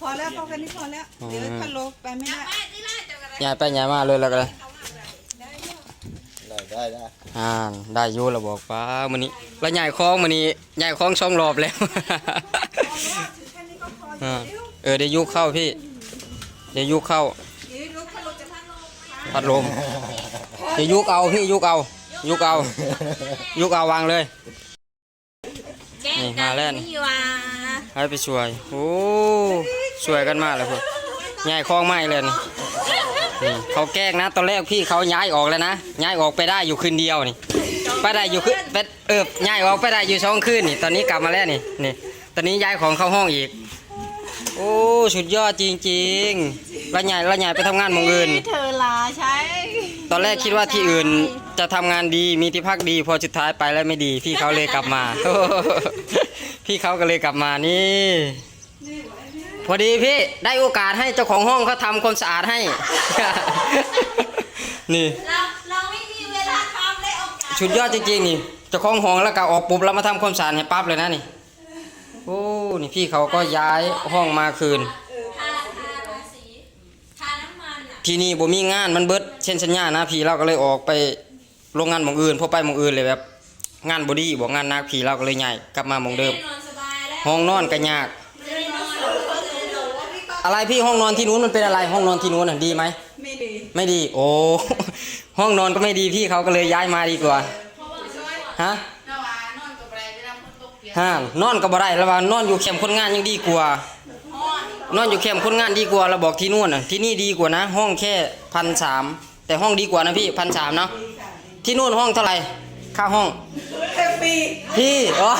พอแล้วพอกันนี้พอแล้ว เดี๋ยวพันโลไปไม่ได้ย้ายไปย้ายมาเลยแล้วก็เลยได้ได้ได้อ่าได้อยู่แล้วบอกป้ามื้อนี้แล้วย้ายคลองมื้อนี้ย้ายคลองช่องรอบแล้วอ่าเออเดี๋ยวยุเข้าพี่เดี๋ยวยุเข้าเดี๋ยวลูกพันโลจะพันโลพัดลมเดี๋ยวยุกเอาพี่ยุกเอา ยุกเอา ยุกเอาวางเลยนี่มาแล้วนี่นี่ว่า ให้ไปช่วย โอ้ช่วยกันมากเลยพวกย้ายคลองไม้เลยนี่นี่เขาแกล้งนะ ตอนแรกพี่เขาย้ายออกแล้วนะย้ายออกไปได้อยู่คืนเดียวนี่ไปได้อยู่คืนไปเออย้ายออกไปได้อยู่สองคืนนี่ ตอนนี้กลับมาแล้วนี่นี่ ตอนนี้ย้ายของเข้าห้องอีก โอ้สุดยอดจริงๆแล้วย้ายแล้วย้ายไปทำงานหมองอื่น เธอลาใช้ตอนแรกคิดว่าที่อื่นจะทำงานดีมีที่พักดี พอสุดท้ายไปแล้วไม่ดี พี่เขาเลยกลับมา พี่เขาก็เลยกลับมานี่ พอดีพี่ได้โอกาสให้เจ้าของห้องเขาทำความสะอาดให้ นี่ เราเราไม่มีเวลาทำเลยโอกาสชุดยอดจริงๆนี่เจ้าของห้องแล้วก็ออกปุ๊บแล้วมาทำความสะอาดให้ปั๊บเลยนะนี่ โอ้ นี่พี่เขาก็ย้ายห้องมาคืน ทาทาทาสีทาน้ำมันอะที่นี่บ่มีงานมันเบิดเช่นสัญญานะพี่เราก็เลยออกไปโรงงานหมองอื่นพอไปหมองอื่นเลยแบบ งานบอดี้บอกงานหนักพี่เราก็เลยย้ายกลับมาหมองเดิมได้นอนสบายแล้วห้องนอนก็ยากได้นอนอะไรพี่ห้องนอนที่นู้นมันเป็นอะไรห้องนอนที่นู้นน่ะดีไหมไม่ดีไม่ดี โอ้ ห้องนอนก็ไม่ดีพี่เขาก็เลยย้ายมาดีกว่าฮะฮะนอนก็บ่ได้แล้วว่านอนอยู่แคมป์คนงานยังดีกว่า นอนอยู่แคมป์คนงานดีกว่าเราบอกที่นู่นน่ะที่นี่ดีกว่านะ ห้องแค่พันสามแต่ห้องดีกว่านะพี่พันสามเนาะที่นู่นห้องเท่าไหร่ ค่าห้องแฮปปี้พี่โอ้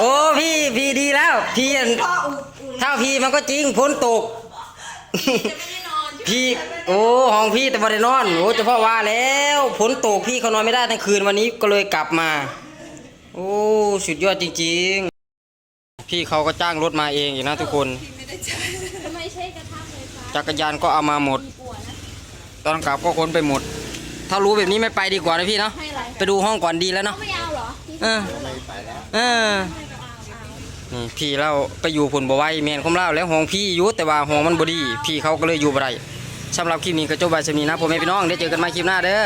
โอ้พี่พี่ดีแล้ว พี่อันพ่ออุ่นอุ่นถ้าพี่มันก็จริงฝนตก จะไม่ได้นอนพี่โอ้ห้องพี่แต่บ่ได้นอนโอ้เฉพาะว่าแล้วฝนตกพี่เขานอนไม่ได้ทั้งคืนวันนี้ก็เลยกลับมา โอ้สุดยอดจริงๆ พี่เขาก็จ้างรถมาเองอยู่นะทุกคนไม่ได้ใช้ทำไมใช้กระทะไฟฟ้าจักรยานก็เอามาหมด ปวดนะ ตอนกลับก็คนไปหมด ถ้ารู้แบบนี้ไม่ไปดีกว่านะพี่เนาะให้อะไรไปดูห้องก่อนดีแล้วเนาะไม่เอาเหรอเออเออนี่พี่เราไปอยู่ผลบ่ไหวแมนของเราแล้วห้องพี่อยู่แต่ว่าห้องมันบ่ดี พี่เขาก็เลยอยู่บ่ได้สำหรับคลิปนี้ก็จบไปสำนี้นะผมแม่พี่น้องได้เจอกันใหม่คลิปหน้าเด้อ